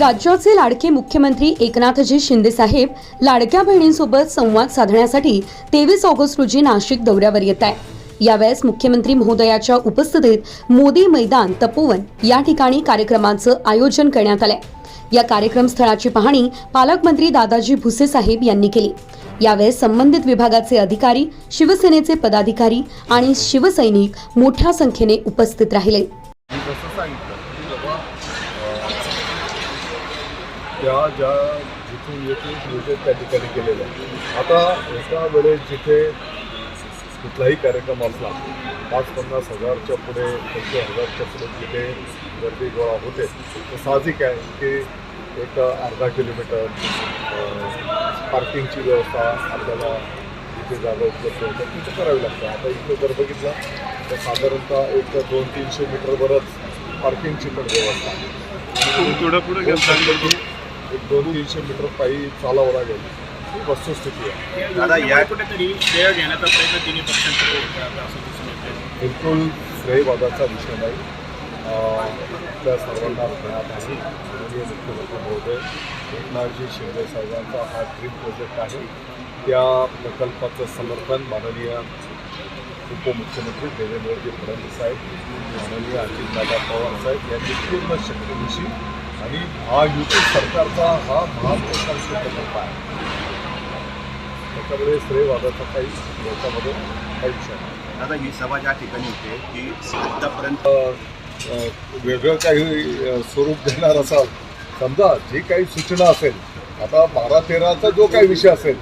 राज्याचे लाडके मुख्यमंत्री एकनाथजी शिंदे साहेब लाडक्या बहिणींसोबत संवाद साधण्यासाठी तेवीस ऑगस्ट रोजी नाशिक दौऱ्यावर येत आहे यावेळेस मुख्यमंत्री महोदयाच्या उपस्थितीत मोदी मैदान तपोवन या ठिकाणी कार्यक्रमाचं आयोजन करण्यात आलंय. या कार्यक्रम स्थळाची पाहणी पालकमंत्री दादाजी भुसे साहेब यांनी केली. यावेळेस संबंधित विभागाचे अधिकारी शिवसेनेचे पदाधिकारी आणि शिवसैनिक मोठ्या संख्येने उपस्थित राहिले. त्या ज्या जिथून येथून नियोजन त्या ठिकाणी केलेलं आहे आता एका वेळेस जिथे कुठलाही कार्यक्रम असला पाच पन्नास हजारच्या पुढे पंचवीस हजारच्या पुढे जिथे गर्दी गोळा होते तर साहजिक आहे की एक अर्धा किलोमीटर पार्किंगची व्यवस्था आपल्याला जिथे जागा उपलब्ध होतं तिथे करावी लागतं आता इथं जर बघितलं तर साधारणतः एक दोन तीनशे मीटरवरच पार्किंगची पण व्यवस्था आहे. थोडं पुढे घेऊन एक दोन तीनशे मीटर पायी चालावं लागेल. ही वस्तुस्थिती आहे. दादा या कुठेतरी श्रेय घेण्याचा प्रयत्न तिन्ही पक्षांकडे होता आता असं दिसून येतंय. बिलकुल श्रेयवादाचा विषय नाही. अं, त्या सर्वांना ज्ञात आहे. माननीय मुख्यमंत्री महोदय एकनाथजी शिंदे साहेबांचा हा ड्रीम प्रोजेक्ट आहे. त्या प्रकल्पाचं समर्थन माननीय उपमुख्यमंत्री देवेंद्रजी फडणवीस साहेब माननीय अजितदादा पवार साहेब यांनी पूर्ण शक्तीनिशी आणि महायुती सरकारचा हा महाप्रकल्प प्रकल्प आहे. त्याच्यामुळे श्रेयवादाचा काही याच्यामध्ये काही विषय नाही. दादा ही सभा ज्या ठिकाणी होते ती आतापर्यंत अ, वेगळं काही स्वरूप देणार असाल समजा जी काही सूचना असेल आता बारा तेराचा जो काही विषय असेल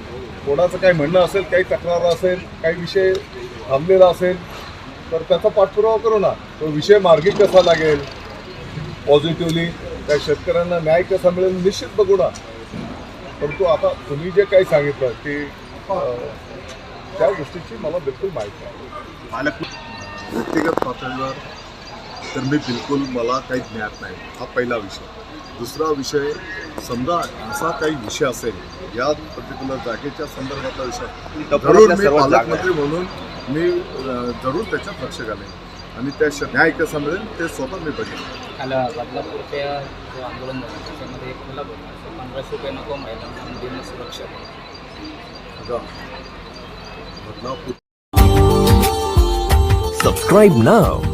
कोणाचं काही म्हणणं असेल काही तक्रार असेल काही विषय थांबलेला असेल तर त्याचा पाठपुरावा करू ना. तो विषय मार्गी कसा लागेल? पॉझिटिव्हली त्या शेतकऱ्यांना न्याय कसा मिळेल निश्चित बघू ना. परंतु आता तुम्ही जे काही सांगितलं की त्या गोष्टीची मला बिलकुल माहिती आहे व्यक्तिगत पातळीवर तर मी बिलकुल मला काही ज्ञात नाही. हा पहिला विषय. दुसरा विषय समजा असा काही विषय असेल या पर्टिक्युलर जागेच्या संदर्भातला विषय जरूर मी पालकमंत्री म्हणून मी जरूर त्याच्यात लक्ष घालेन आणि त्या न्याय कसा मिळेल ते स्वतः मी बघेन काल बदलापूरच्या जो आंदोलन झालं त्याच्यामध्ये एक मुलं बोलला पंधराशे रुपये नको महिलांना देणं सुरक्षा. Badlapur Subscribe now